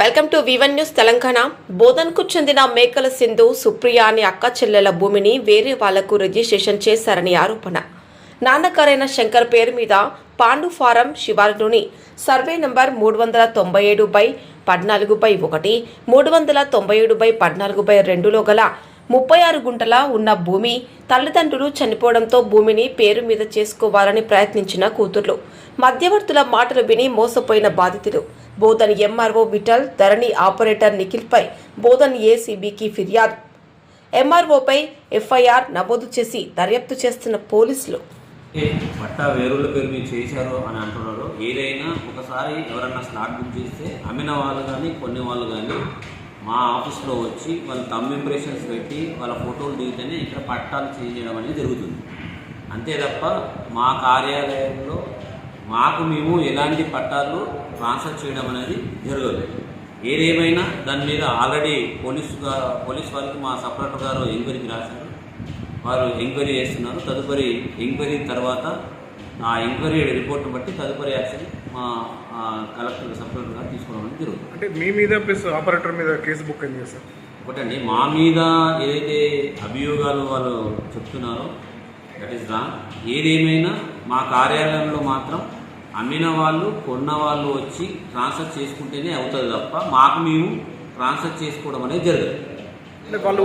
Welcome to V one news Telangana. బోధన్కు చెందిన మేకల సింధు సుప్రియ అనే అక్క చెల్లెల భూమిని వేరే వాళ్ళకు రిజిస్ట్రేషన్ చేశారని ఆరోపణ. నాన్నగారైన శంకర్ పేరు మీద పాండు ఫారం శివారులోని సర్వే నంబర్ మూడు వందల తొంభై ఏడు బై పద్నాలుగు బై ఒకటి మూడు వందల తొంభై ఏడు బై పద్నాలుగు బై రెండులో గల ముప్పై ఆరు గుంటల ఉన్న భూమి తల్లిదండ్రులు చనిపోవడంతో భూమిని పేరు మీద చేసుకోవాలని ప్రయత్నించిన కూతుర్లు. మధ్యవర్తుల మాటలు విని మోసపోయిన బాధితులు. బోధన్ ఎంఆర్ఓ విఠల్ ధరణి ఆపరేటర్ నిఖిల్పై బోధన్ ఏసీబీకి ఫిర్యాదు. ఎంఆర్ఓపై ఎఫ్ఐఆర్ నమోదు చేసి దర్యాప్తు చేస్తున్న పోలీసులు. పట్టా వేరుల పేరు మీరు చేశారు అని అంటున్నారు? ఏదైనా ఒకసారి ఎవరన్నా స్లాట్ బుక్ చేస్తే అమ్మిన వాళ్ళు కానీ కొన్ని వాళ్ళు కానీ మా ఆఫీస్లో వచ్చి వాళ్ళ తమ్ ఇంప్రెషన్స్ పెట్టి వాళ్ళ ఫోటోలు దిగితేనే ఇక్కడ పట్టాలు చేంజ్ చేయడం అనేది జరుగుతుంది. అంతే తప్ప మా కార్యాలయంలో మాకు మేము ఎలాంటి పట్టాలు ట్రాన్స్ఫర్ చేయడం అనేది జరగదు. ఏదేమైనా దాని మీద ఆల్రెడీ పోలీసు గా- పోలీస్ వారికి మా సపరేటర్ గారు ఎంక్వైరీకి రాశారు. వారు ఎంక్వైరీ చేస్తున్నారు. తదుపరి ఎంక్వైరీ తర్వాత ఆ ఎంక్వైరీ రిపోర్ట్ బట్టి తదుపరి యాక్షన్ మా కలెక్టర్ గారు తీసుకోవడం జరుగుతుంది. అంటే మీ మీద ప్లస్ ఆపరేటర్ మీద కేసు బుక్ అయింది సార్? ఒకటండి మా మీద ఏదైతే అభియోగాలు వాళ్ళు చెప్తున్నారో దట్ ఈస్ రాంగ్ ఏదేమైనా మా కార్యాలయంలో మాత్రం అమ్మిన వాళ్ళు కొన్న వాళ్ళు వచ్చి ట్రాన్స్ఫర్ చేసుకుంటేనే అవుతుంది తప్ప మాకు మేము ట్రాన్స్ఫర్ చేసుకోవడం అనేది జరగదు. వాళ్ళు